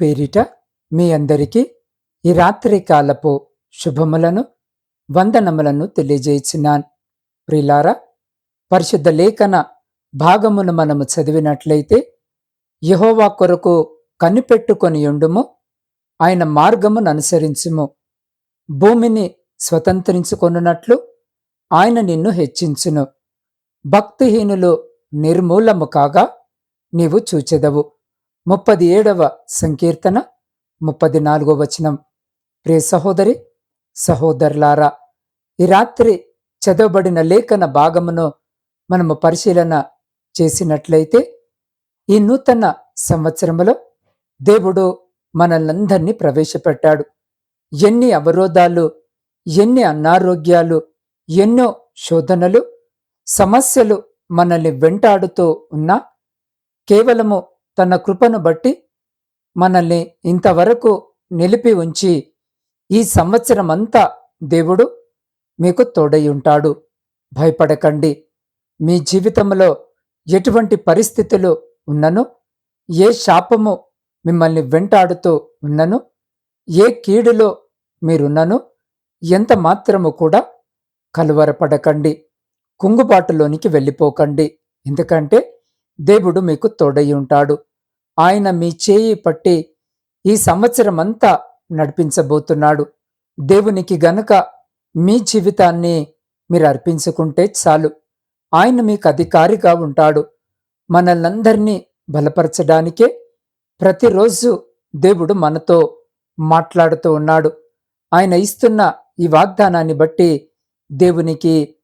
పేరిట మీ అందరికీ ఈ రాత్రి కాలపు శుభములను వందనములను తెలియజేయించినాన్ ప్రిలారా పరిశుద్ధ లేఖన భాగమును మనము చదివినట్లయితే యహోవా కొరకు కనిపెట్టుకొని ఉండుము ఆయన మార్గమును అనుసరించుము. భూమిని స్వతంత్రించుకొనున్నట్లు ఆయన నిన్ను హెచ్చించును. భక్తిహీనులు నిర్మూలము కాగా నీవు చూచెదవు. ముప్పది ఏడవ సంకీర్తన ముప్పది నాలుగో వచనం. ప్రే సహోదరి సహోదరులారా ఈ రాత్రి చదవబడిన లేఖన భాగమును మనము పరిశీలన చేసినట్లయితే ఈ నూతన సంవత్సరములో దేవుడు మనల్నందరినీ ప్రవేశపెట్టాడు. ఎన్ని అవరోధాలు ఎన్ని అనారోగ్యాలు ఎన్నో శోధనలు సమస్యలు మనల్ని వెంటాడుతూ ఉన్నా కేవలము తన కృపను బట్టి మనల్ని ఇంతవరకు నిలిపి ఉంచి ఈ సంవత్సరమంతా దేవుడు మీకు తోడై ఉంటాడు. భయపడకండి. మీ జీవితంలో ఎటువంటి పరిస్థితులు ఉన్నను? ఏ శాపము మిమ్మల్ని వెంటాడుతూ ఉన్నను? ఏ కీడులో మీరున్నను? ఎంత మాత్రము కూడా కలువరపడకండి. కుంగుబాటులోనికి వెళ్ళిపోకండి. ఎందుకంటే దేవుడు మీకు తోడై ఉంటాడు. ఆయన మీ చేయి పట్టి ఈ సంవత్సరమంతా నడిపించబోతున్నాడు. దేవునికి గనుక మీ జీవితాన్ని మీరు అర్పించుకుంటే చాలు. ఆయన మీకు అధికారిగా ఉంటాడు. మనల్నందరినీ బలపరచడానికే ప్రతిరోజు దేవుడు మనతో మాట్లాడుతూ ఉన్నాడు. ఆయన ఇస్తున్న ఈ వాగ్దానాన్ని బట్టి దేవునికి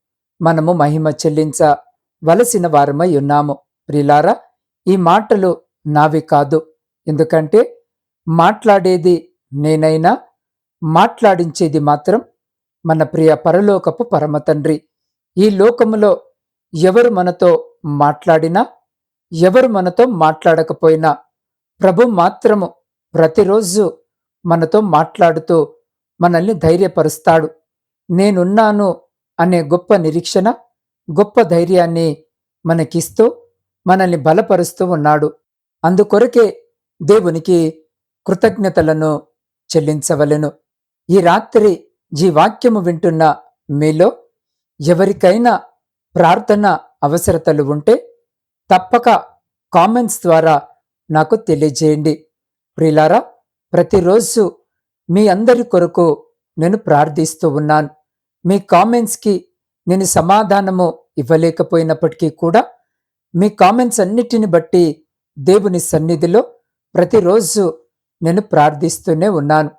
మనము మహిమ చెల్లించవలసిన వారమై ఉన్నాము. ప్రిలారా ఈ మాటలు నావి కాదు. ఎందుకంటే మాట్లాడేది నేనైనా మాట్లాడించేది మాత్రం మన ప్రియ పరలోకపు పరమతండ్రి. ఈ లోకములో ఎవరు మనతో మాట్లాడినా ఎవరు మనతో మాట్లాడకపోయినా ప్రభు మాత్రము ప్రతిరోజు మనతో మాట్లాడుతూ మనల్ని ధైర్యపరుస్తాడు. నేనున్నాను అనే గొప్ప నిరీక్షణ గొప్ప ధైర్యాన్ని మనకిస్తూ మనల్ని బలపరుస్తూ ఉన్నాడు. అందుకొరకే దేవునికి కృతజ్ఞతలను చెల్లించవలెను. ఈ రాత్రి ఈ వాక్యము వింటున్న మీలో ఎవరికైనా ప్రార్థన అవసరతలు ఉంటే తప్పక కామెంట్స్ ద్వారా నాకు తెలియజేయండి. ప్రిలారా ప్రతిరోజు మీ అందరి కొరకు నేను ప్రార్థిస్తూ ఉన్నాను. మీ కామెంట్స్కి నేను సమాధానము ఇవ్వలేకపోయినప్పటికీ కూడా మీ కామెంట్స్ అన్నిటిని బట్టి దేవుని సన్నిధిలో ప్రతిరోజు నేను ప్రార్థిస్తూనే ఉన్నాను.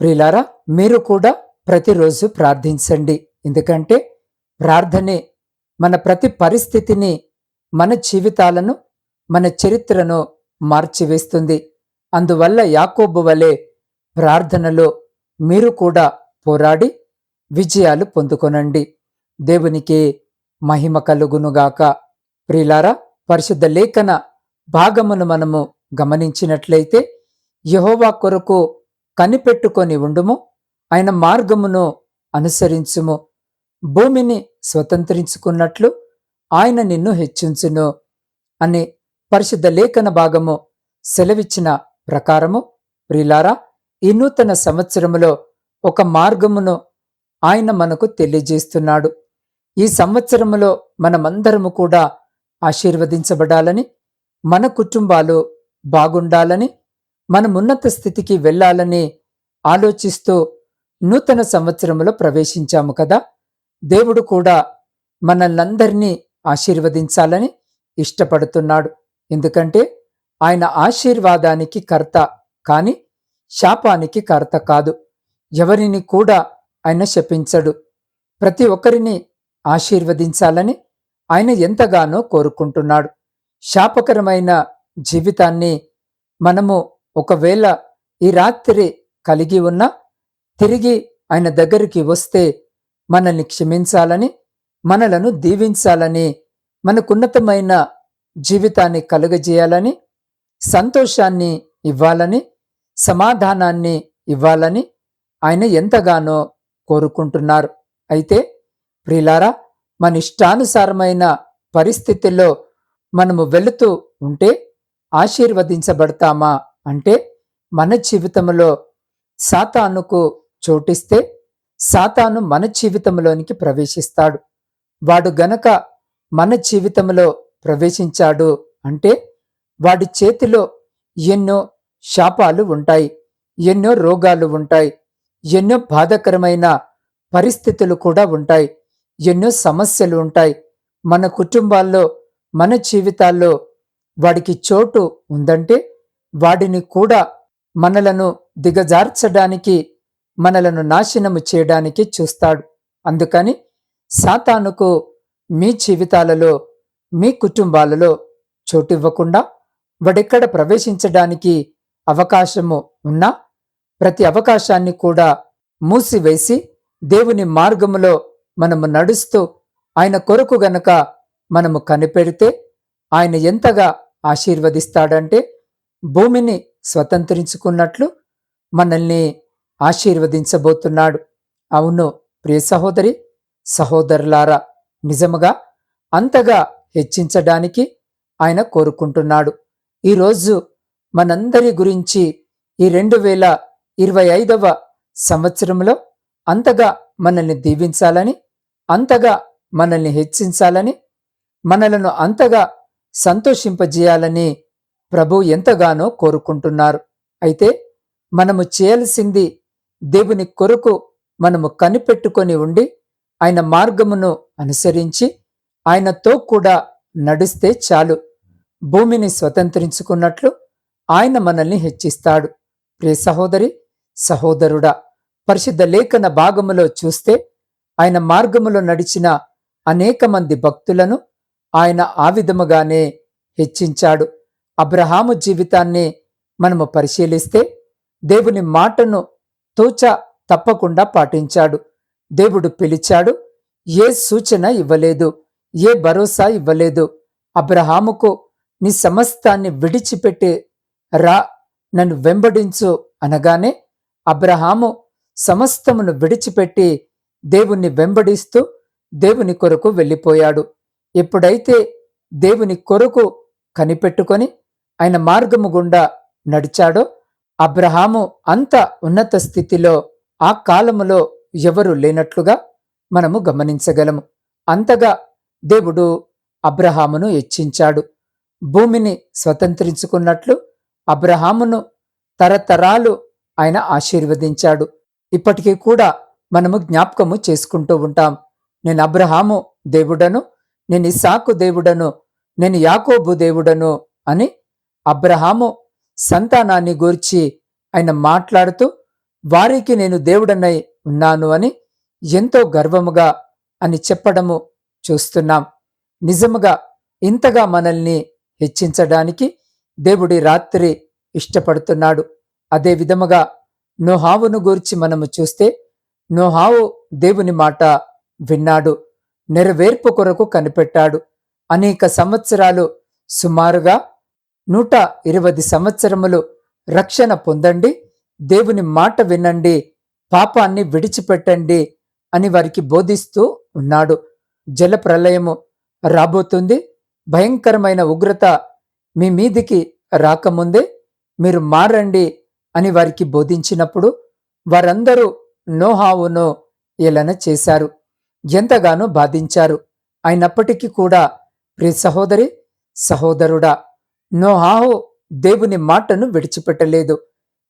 ప్రిలారా మీరు కూడా ప్రతిరోజు ప్రార్థించండి. ఎందుకంటే ప్రార్థనే మన ప్రతి పరిస్థితిని మన జీవితాలను మన చరిత్రను మార్చివేస్తుంది. అందువల్ల యాకోబు వలె ప్రార్థనలో మీరు కూడా పోరాడి విజయాలు పొందుకొనండి. దేవునికి మహిమ కలుగునుగాక. ప్రిలారా పరిశుద్ధ లేఖన భాగమును మనము గమనించినట్లయితే యహోవా కొరకు కనిపెట్టుకొని ఉండుము ఆయన మార్గమును అనుసరించుము భూమిని స్వతంత్రించుకున్నట్లు ఆయన నిన్ను హెచ్చించును అని పరిశుద్ధ లేఖన భాగము సెలవిచ్చిన ప్రకారము. ప్రిలారా ఈ నూతన సంవత్సరములో ఒక మార్గమును ఆయన మనకు తెలియజేస్తున్నాడు. ఈ సంవత్సరములో మనమందరము కూడా ఆశీర్వదించబడాలని మన కుటుంబాలు బాగుండాలని మనం ఉన్నత స్థితికి వెళ్ళాలని ఆలోచిస్తూ నూతన సంవత్సరంలో ప్రవేశించాము కదా. దేవుడు కూడా మనల్నందరినీ ఆశీర్వదించాలని ఇష్టపడుతున్నాడు. ఎందుకంటే ఆయన ఆశీర్వాదానికి కర్త కాని శాపానికి కర్త కాదు. ఎవరిని కూడా ఆయన శపించడు. ప్రతి ఒక్కరిని ఆశీర్వదించాలని ఆయన ఎంతగానో కోరుకుంటున్నాడు. శాపకరమైన జీవితాన్ని మనము ఒకవేళ ఈ రాత్రి కలిగి ఉన్నా తిరిగి ఆయన దగ్గరికి వస్తే మనల్ని క్షమించాలని మనలను దీవించాలని మనకున్నతమైన జీవితాన్ని కలుగజేయాలని సంతోషాన్ని ఇవ్వాలని సమాధానాన్ని ఇవ్వాలని ఆయన ఎంతగానో కోరుకుంటున్నారు. అయితే ప్రిలారా మన ఇష్టానుసారమైన పరిస్థితుల్లో మనము వెళుతూ ఉంటే ఆశీర్వదించబడతామా అంటే మన జీవితంలో సాతానుకు చోటిస్తే సాతాను మన జీవితంలోనికి ప్రవేశిస్తాడు. వాడు గనక మన జీవితంలో ప్రవేశించాడు అంటే వాడి చేతిలో ఎన్నో శాపాలు ఉంటాయి ఎన్నో రోగాలు ఉంటాయి ఎన్నో బాధకరమైన పరిస్థితులు కూడా ఉంటాయి ఎన్నో సమస్యలు ఉంటాయి. మన కుటుంబాల్లో మన జీవితాల్లో వాడికి చోటు ఉందంటే వాడిని కూడా మనలను దిగజార్చడానికి మనలను నాశనము చేయడానికి చూస్తాడు. అందుకని సాతానుకు మీ జీవితాలలో మీ కుటుంబాలలో చోటివ్వకుండా వాడెక్కడ ప్రవేశించడానికి అవకాశము ఉన్నా ప్రతి అవకాశాన్ని కూడా మూసివేసి దేవుని మార్గములో మనము నడుస్తూ ఆయన కొరకు గనక మనము కనిపెడితే ఆయన ఎంతగా ఆశీర్వదిస్తాడంటే భూమిని స్వతంత్రించుకున్నట్లు మనల్ని ఆశీర్వదించబోతున్నాడు. అవును ప్రియ సహోదరి సహోదరులారా నిజముగా అంతగా హెచ్చించడానికి ఆయన కోరుకుంటున్నాడు. ఈరోజు మనందరి గురించి ఈ రెండు వేల ఇరవై ఐదవ సంవత్సరంలో అంతగా మనల్ని దీవించాలని అంతగా మనల్ని హెచ్చించాలని మనలను అంతగా సంతోషింపజేయాలని ప్రభు ఎంతగానో కోరుకుంటున్నారు. అయితే మనము చేయాల్సింది దేవుని కొరకు మనము కనిపెట్టుకొని ఉండి ఆయన మార్గమును అనుసరించి ఆయనతో కూడా నడిస్తే చాలు. భూమిని స్వతంత్రించుకున్నట్లు ఆయన మనల్ని హెచ్చిస్తాడు. ప్రియ సహోదరి సహోదరుడా పరిశుద్ధ లేఖన భాగములో చూస్తే ఆయన మార్గములో నడిచిన అనేక మంది భక్తులను ఆయన ఆ విధముగానే హెచ్చించాడు. అబ్రహాము జీవితాన్ని మనము పరిశీలిస్తే దేవుని మాటను తూచ తప్పకుండా పాటించాడు. దేవుడు పిలిచాడు ఏ సూచన ఇవ్వలేదు ఏ భరోసా ఇవ్వలేదు. అబ్రహాముకు నీ సమస్తాన్ని విడిచిపెట్టి రా నన్ను వెంబడించు అనగానే అబ్రహాము సమస్తమును విడిచిపెట్టి దేవుణ్ణి వెంబడిస్తూ దేవుని కొరకు వెళ్ళిపోయాడు. ఎప్పుడైతే దేవుని కొరకు కనిపెట్టుకొని ఆయన మార్గము గుండా నడిచాడో అబ్రహాము అంత ఉన్నత స్థితిలో ఆ కాలములో ఎవరు లేనట్లుగా మనము గమనించగలము. అంతగా దేవుడు అబ్రహామును హెచ్చించాడు. భూమిని స్వతంత్రించుకున్నట్లు అబ్రహామును తరతరాలు ఆయన ఆశీర్వదించాడు. ఇప్పటికీ కూడా మనము జ్ఞాపకము చేసుకుంటూ ఉంటాం. నేను అబ్రహాము దేవుడను నేను ఇసాకు దేవుడను నేను యాకోబు దేవుడను అని అబ్రహాము సంతానాన్ని గూర్చి ఆయన మాట్లాడుతూ వారికి నేను దేవుడనై ఉన్నాను అని ఎంతో గర్వముగా అని చెప్పడము చూస్తున్నాం. నిజముగా ఇంతగా మనల్ని హెచ్చించడానికి దేవుడి రాత్రి ఇష్టపడుతున్నాడు. అదే విధముగా నోహావును గూర్చి మనము చూస్తే నోహావు దేవుని మాట విన్నాడు. నెరవేర్పు కొరకు కనిపెట్టాడు. అనేక సంవత్సరాలు సుమారుగా నూట ఇరవై సంవత్సరములు రక్షణ పొందండి. దేవుని మాట వినండి. పాపాన్ని విడిచిపెట్టండి అని వారికి బోధిస్తూ ఉన్నాడు. జల ప్రళయము రాబోతుంది. భయంకరమైన ఉగ్రత మీ మీదికి రాకముందే మీరు మారండి అని వారికి బోధించినప్పుడు వారందరూ నోహావును ఏలన చేశారు. ఎంతగానో బాధించారు. అయినప్పటికీ కూడా ప్రియ సహోదరి సహోదరుడా నోహాహో దేవుని మాటను విడిచిపెట్టలేదు.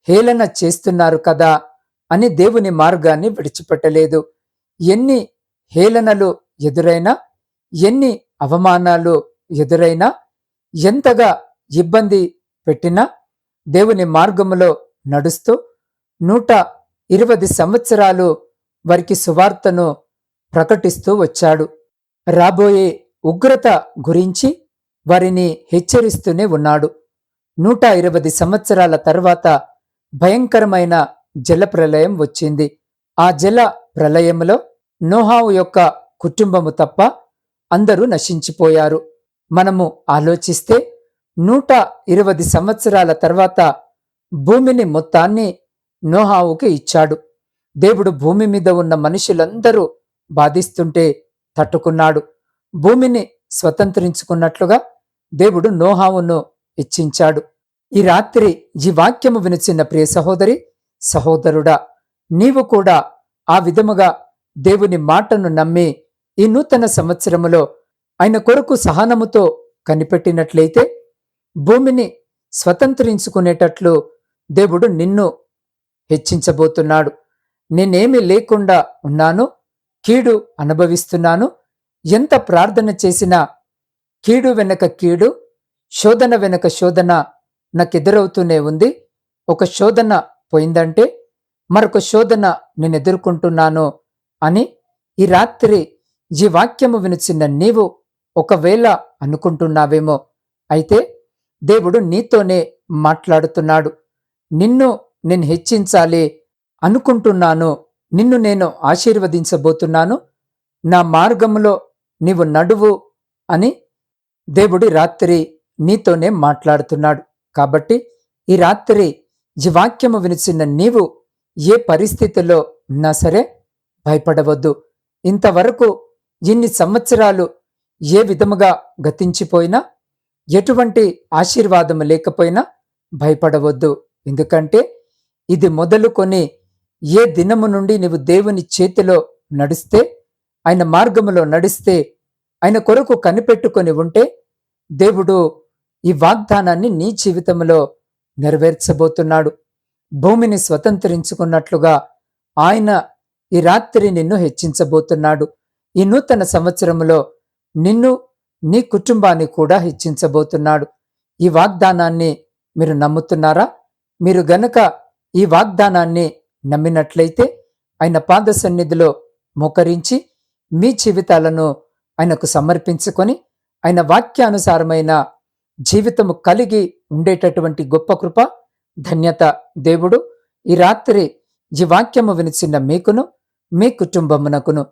హేళన చేస్తున్నారు కదా అని దేవుని మార్గాన్ని విడిచిపెట్టలేదు. ఎన్ని హేళనలు ఎదురైనా ఎన్ని అవమానాలు ఎదురైనా ఎంతగా ఇబ్బంది పెట్టినా దేవుని మార్గములో నడుస్తూ నూట ఇరవై సంవత్సరాలు వారికి సువార్తను ప్రకటిస్తూ వచ్చాడు. రాబోయే ఉగ్రత గురించి వారిని హెచ్చరిస్తూనే ఉన్నాడు. నూట ఇరవై సంవత్సరాల తర్వాత భయంకరమైన జల ప్రళయం వచ్చింది. ఆ జల ప్రళయంలో నోహావు యొక్క కుటుంబము తప్ప అందరూ నశించిపోయారు. మనము ఆలోచిస్తే నూట ఇరవై సంవత్సరాల తర్వాత భూమిని మొత్తాన్ని నోహావుకి ఇచ్చాడు. దేవుడు భూమి మీద ఉన్న మనుషులందరూ బాధిస్తుంటే తట్టుకున్నాడు. భూమిని స్వతంత్రించుకున్నట్లుగా దేవుడు నోహావును ఇచ్చించాడు. ఈ రాత్రి ఈ వాక్యము వినిచిన్న ప్రియ సహోదరి సహోదరుడా నీవు కూడా ఆ విధముగా దేవుని మాటను నమ్మి ఈ నూతన సంవత్సరములో ఆయన కొరకు సహనముతో కనిపెట్టినట్లయితే భూమిని స్వతంత్రించుకునేటట్లు దేవుడు నిన్ను హెచ్చించబోతున్నాడు. నేనేమి లేకుండా ఉన్నాను కీడు అనుభవిస్తున్నాను. ఎంత ప్రార్థన చేసినా కీడు వెనక కీడు శోధన వెనక శోధన నాకెదురవుతూనే ఉంది. ఒక శోధన పోయిందంటే మరొక శోధన నేను ఎదుర్కొంటున్నాను అని ఈ రాత్రి ఈ వాక్యము వినిచిన నీవు ఒకవేళ అనుకుంటున్నావేమో అయితే దేవుడు నీతోనే మాట్లాడుతున్నాడు. నిన్ను నేను హెచ్చించాలి అనుకుంటున్నాను నిన్ను నేను ఆశీర్వదించబోతున్నాను. నా మార్గములో నీవు నడువు అని దేవుడి రాత్రి నీతోనే మాట్లాడుతున్నాడు. కాబట్టి ఈ రాత్రి ఈ వాక్యము వినిచిన నీవు ఏ పరిస్థితిలో ఉన్నా సరే భయపడవద్దు. ఇంతవరకు ఇన్ని సంవత్సరాలు ఏ విధముగా గతించిపోయినా ఎటువంటి ఆశీర్వాదము లేకపోయినా భయపడవద్దు. ఎందుకంటే ఇది మొదలుకొని ఏ దినము నుండి నీవు దేవుని చేతిలో నడిస్తే ఆయన మార్గములో నడిస్తే ఆయన కొరకు కనిపెట్టుకొని ఉంటే దేవుడు ఈ వాగ్దానాన్ని నీ జీవితంలో నెరవేర్చబోతున్నాడు. భూమిని స్వతంత్రించుకున్నట్లుగా ఆయన ఈ రాత్రి నిన్ను హెచ్చించబోతున్నాడు. ఈ నూతన సంవత్సరంలో నిన్ను నీ కుటుంబాన్ని కూడా హెచ్చించబోతున్నాడు. ఈ వాగ్దానాన్ని మీరు నమ్ముతున్నారా? మీరు గనక ఈ వాగ్దానాన్ని నమ్మినట్లయితే ఆయన పాద సన్నిధిలో మోకరించి మీ జీవితాలను ఆయనకు సమర్పించుకొని ఆయన వాక్యానుసారమైన జీవితము కలిగి ఉండేటటువంటి గొప్ప కృప ధన్యత దేవుడు ఈ రాత్రి ఈ వాక్యము వినిచిన మీకును మీ కుటుంబమునకును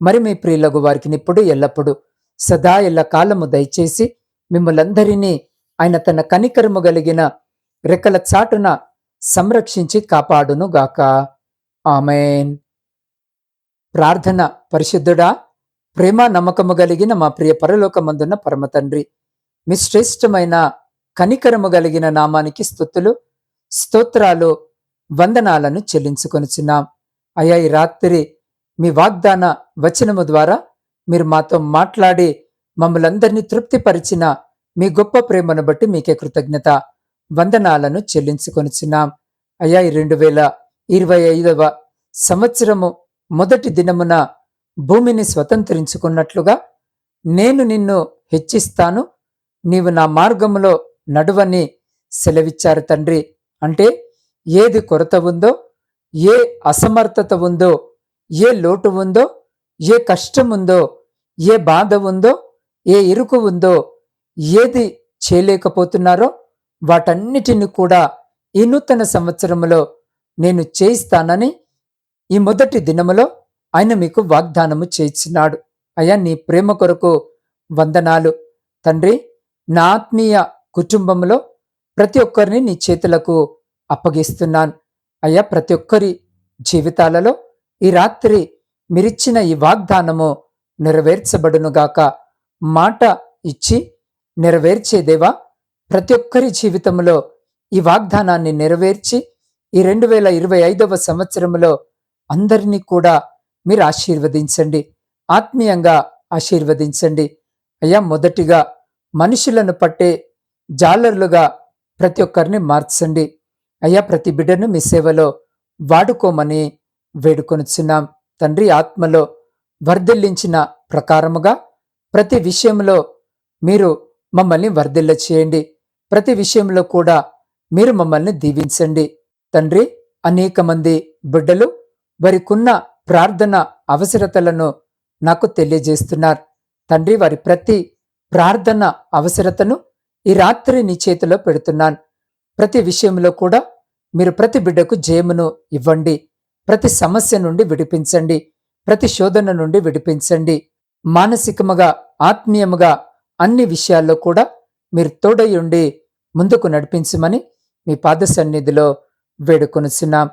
మరి మీ ప్రియులకు వారికి ఇప్పుడు ఎల్లప్పుడూ సదా ఎల్ల కాలము దయచేసి మిమ్మలందరినీ ఆయన తన కనికరము కలిగిన రెక్కల చాటున సంరక్షించి కాపాడును గాక ఆమెన్. ప్రార్థన పరిశుద్ధుడా ప్రేమ నమ్మకము కలిగిన మా ప్రియ పరలోకమందున్న పరమతండ్రి మీ శ్రేష్టమైన కనికరము కలిగిన నామానికి స్థుతులు స్తోత్రాలు వందనాలను చెల్లించుకొనిచున్నాం. అయ్యా ఈ రాత్రి మీ వాగ్దాన వచనము ద్వారా మీరు మాతో మాట్లాడి మమ్మలందరినీ తృప్తిపరిచిన మీ గొప్ప ప్రేమను బట్టి మీకే కృతజ్ఞత. వందనాలను చెల్లించుకొనిచున్నాం. అయ్యా రెండు వేల ఇరవై ఐదవ సంవత్సరము మొదటి దినమున భూమిని స్వతంత్రించుకున్నట్లుగా నేను నిన్ను హెచ్చిస్తాను. నీవు నా మార్గములో నడువని సెలవిచ్చారు తండ్రి. అంటే ఏది కొరత ఉందో ఏ అసమర్థత ఉందో ఏ లోటు ఉందో ఏ కష్టం ఉందో ఏ బాధ ఉందో ఏ ఇరుకు ఉందో ఏది చేయలేకపోతున్నారో వాటన్నిటిని కూడా ఈ నూతన సంవత్సరములో నేను చేయిస్తానని ఈ మొదటి దినములో ఆయన మీకు వాగ్దానము చేయించినాడు అయ్యా నీ ప్రేమ కొరకు వందనాలు. తండ్రి నా ఆత్మీయ కుటుంబంలో ప్రతి ఒక్కరిని నీ చేతులకు అప్పగిస్తున్నాను. అయ్యా ప్రతి ఒక్కరి జీవితాలలో ఈ రాత్రి మీరిచ్చిన ఈ వాగ్దానము నెరవేర్చబడునుగాక. మాట ఇచ్చి నెరవేర్చేదేవా? ప్రతి ఒక్కరి జీవితంలో ఈ వాగ్దానాన్ని నెరవేర్చి ఈ రెండు వేల ఇరవై ఐదవ సంవత్సరంలో అందరినీ కూడా మీరు ఆశీర్వదించండి. ఆత్మీయంగా ఆశీర్వదించండి. అయ్యా మొదటిగా మనుషులను పట్టే జాలర్లుగా ప్రతి ఒక్కరిని మార్చండి. అయ్యా ప్రతి బిడ్డను మీ సేవలో వాడుకోమని వేడుకొనుచున్నాం. తండ్రి ఆత్మలో వర్ధిల్లించిన ప్రకారముగా ప్రతి విషయంలో మీరు మమ్మల్ని వర్ధిల్ల చేయండి ప్రతి విషయంలో కూడా మీరు మమ్మల్ని దీవించండి. తండ్రి అనేక మంది బిడ్డలు వారికున్న ప్రార్థన అవసరతలను నాకు తెలియజేస్తున్నారు. తండ్రి వారి ప్రతి ప్రార్థన అవసరతను ఈ రాత్రి నీ చేతిలో పెడుతున్నాను. ప్రతి విషయంలో కూడా మీరు ప్రతి బిడ్డకు జయమును ఇవ్వండి. ప్రతి సమస్య నుండి విడిపించండి. ప్రతి శోధన నుండి విడిపించండి. మానసికముగా ఆత్మీయముగా అన్ని విషయాల్లో కూడా మీరు తోడయుండి ముందుకు నడిపించమని మీ పాద సన్నిధిలో వేడుకొనుచున్నాం.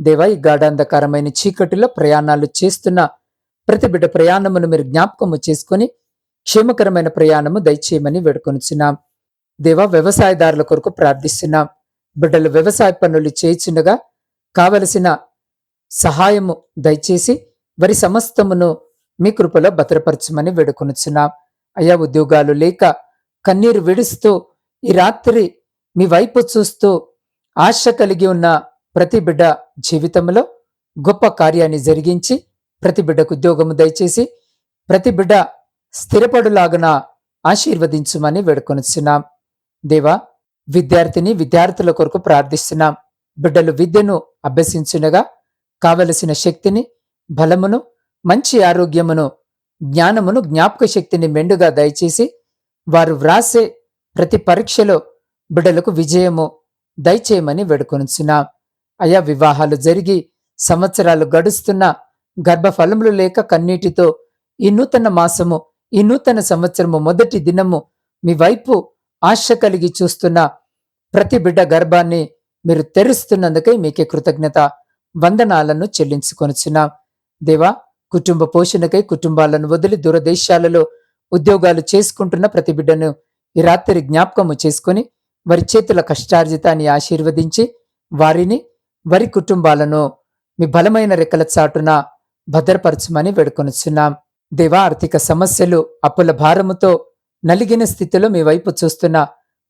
దేవా ఈ గాఢాంధకారమైన చీకటిలో ప్రయాణాలు చేస్తున్న ప్రతి బిడ్డ ప్రయాణమును మీరు జ్ఞాపకము చేసుకొని క్షేమకరమైన ప్రయాణము దయచేయమని వేడుకొనుచున్నాం. దేవా వ్యవసాయదారుల కొరకు ప్రార్థిస్తున్నాం. బిడ్డలు వ్యవసాయ పనులు చేయుచుండగా కావలసిన సహాయము దయచేసి వరి సమస్తమును మీ కృపలో భద్రపరచమని వేడుకొనుచున్నాం. అయా ఉద్యోగాలు లేక కన్నీరు విడుస్తూ ఈ రాత్రి మీ వైపు చూస్తూ ఆశ కలిగి ఉన్న ప్రతి బిడ్డ జీవితంలో గొప్ప కార్యాన్ని జరిగించి ప్రతి బిడ్డకు ఉద్యోగము దయచేసి ప్రతి బిడ్డ స్థిరపడులాగున ఆశీర్వదించుమని వేడుకొనిస్తున్నాం దేవా విద్యార్థిని విద్యార్థుల కొరకు ప్రార్థిస్తున్నాం. బిడ్డలు విద్యను అభ్యసించునగా కావలసిన శక్తిని బలమును మంచి ఆరోగ్యమును జ్ఞానమును జ్ఞాపక శక్తిని మెండుగా దయచేసి వారు వ్రాసే ప్రతి పరీక్షలో బిడ్డలకు విజయము దయచేయమని వేడుకొనుచున్నా. అయా వివాహాలు జరిగి సంవత్సరాలు గడుస్తున్న గర్భఫలములు లేక కన్నీటితో ఈ నూతన మాసము ఈ నూతన సంవత్సరము మొదటి దినము మీ వైపు ఆశ కలిగి చూస్తున్న ప్రతి బిడ్డ గర్భాన్ని మీరు తెరుస్తున్నందుకై మీకే కృతజ్ఞత వందనాలను చెల్లించుకొనుచున్నాం. దేవా కుటుంబ పోషణకై కుటుంబాలను వదిలి దూరదేశాలలో ఉద్యోగాలు చేసుకుంటున్న ప్రతి బిడ్డను ఈ రాత్రి జ్ఞాపకము చేసుకుని వారి చేతుల కష్టార్జితాన్ని ఆశీర్వదించి వారిని వారి కుటుంబాలను మీ బలమైన రెక్కల చాటున భద్రపరచమని వేడుకొనుచున్నాం. దేవా ఆర్థిక సమస్యలు అప్పుల భారముతో నలిగిన స్థితిలో మీ వైపు చూస్తున్న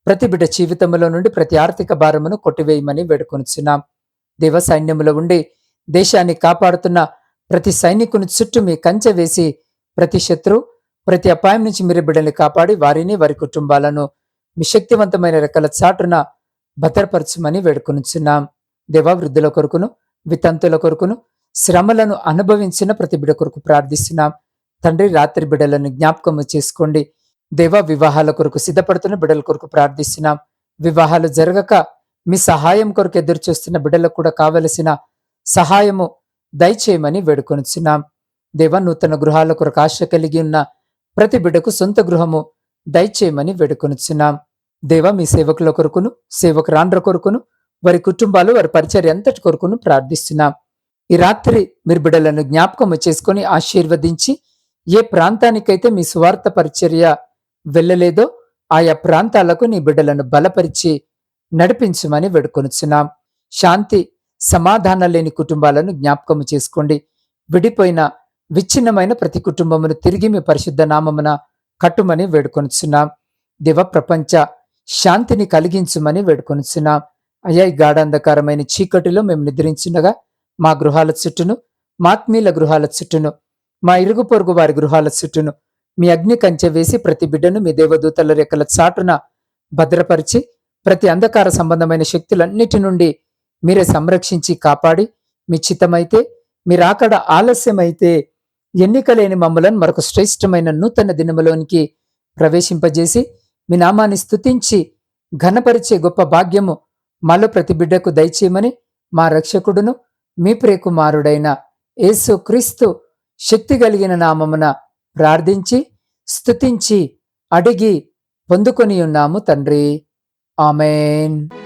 ప్రతి బిడ్డ జీవితంలో నుండి ప్రతి ఆర్థిక భారమును కొట్టివేయమని వేడుకొనుచున్నాం. దేవ సైన్యములో ఉండి దేశాన్ని కాపాడుతున్న ప్రతి సైనికుని చుట్టూ మీ కంచె వేసి ప్రతి శత్రు ప్రతి అపాయం నుంచి మీరు బిడ్డల్ని కాపాడి వారిని వారి కుటుంబాలను మీ శక్తివంతమైన రెక్కల చాటున భద్రపరచమని వేడుకొనుచున్నాం. దేవా వృద్ధుల కొరకును వితంతుల కొరకును శ్రమలను అనుభవించిన ప్రతి బిడ్డ కొరకు ప్రార్థిస్తున్నాం. తండ్రి రాత్రి బిడ్డలను జ్ఞాపకము చేసుకోండి. దేవా వివాహాల కొరకు సిద్ధపడుతున్న బిడ్డల కొరకు ప్రార్థిస్తున్నాం. వివాహాలు జరగక మీ సహాయం కొరకు ఎదురు చూస్తున్న బిడ్డలకు కూడా కావలసిన సహాయము దయచేయమని వేడుకొనిచున్నాం. దేవ నూతన గృహాల కొరకు ఆశ కలిగి ఉన్న ప్రతి బిడ్డకు సొంత గృహము దయచేయమని వేడుకొనుచున్నాం. దేవ మీ సేవకుల కొరకును సేవకురాండ్ర కొరకును వారి కుటుంబాలు వారి పరిచర్య అంతటి కొరకును ప్రార్థిస్తున్నాం. ఈ రాత్రి మీరు బిడ్డలను జ్ఞాపకము చేసుకొని ఆశీర్వదించి ఏ ప్రాంతానికైతే మీ స్వార్థ పరిచర్య వెళ్ళలేదో ఆయా ప్రాంతాలకు నీ బిడ్డలను బలపరిచి నడిపించమని వేడుకొనుచున్నాం. శాంతి సమాధానం లేని కుటుంబాలను జ్ఞాపకము చేసుకోండి. విడిపోయిన విచ్ఛిన్నమైన ప్రతి కుటుంబమును తిరిగి మీ పరిశుద్ధ నామమున కట్టుమని వేడుకొనుచున్నాం. దివ ప్రపంచ శాంతిని కలిగించుమని వేడుకొనిచున్నాం. అయ్యా ఈ గాఢాంధకారమైన చీకటిలో మేము నిద్రించుండగా మా గృహాల చుట్టూను మాత్మీల గృహాల చుట్టూను మా ఇరుగు పొరుగు వారి గృహాల చుట్టూను మీ అగ్ని కంచె వేసి ప్రతి బిడ్డను మీ దేవదూతల రెక్కల చాటున భద్రపరిచి ప్రతి అంధకార సంబంధమైన శక్తులన్నిటి నుండి మీరే సంరక్షించి కాపాడి మీ చిత్తమైతే మీరాకడ ఆలస్యమైతే ఎన్నికలేని మమ్మలను మరొక శ్రేష్టమైన నూతన దినములోనికి ప్రవేశింపజేసి మీ నామాన్ని స్థుతించి ఘనపరిచే గొప్ప భాగ్యము మాలో ప్రతి బిడ్డకు దయచేయమని మా రక్షకుడును మీ ప్రియకుమారుడైన యేసు క్రీస్తు శక్తి కలిగిన నామమున ప్రార్థించి స్థుతించి అడిగి పొందుకొని ఉన్నాము తండ్రి. ఆమెన్.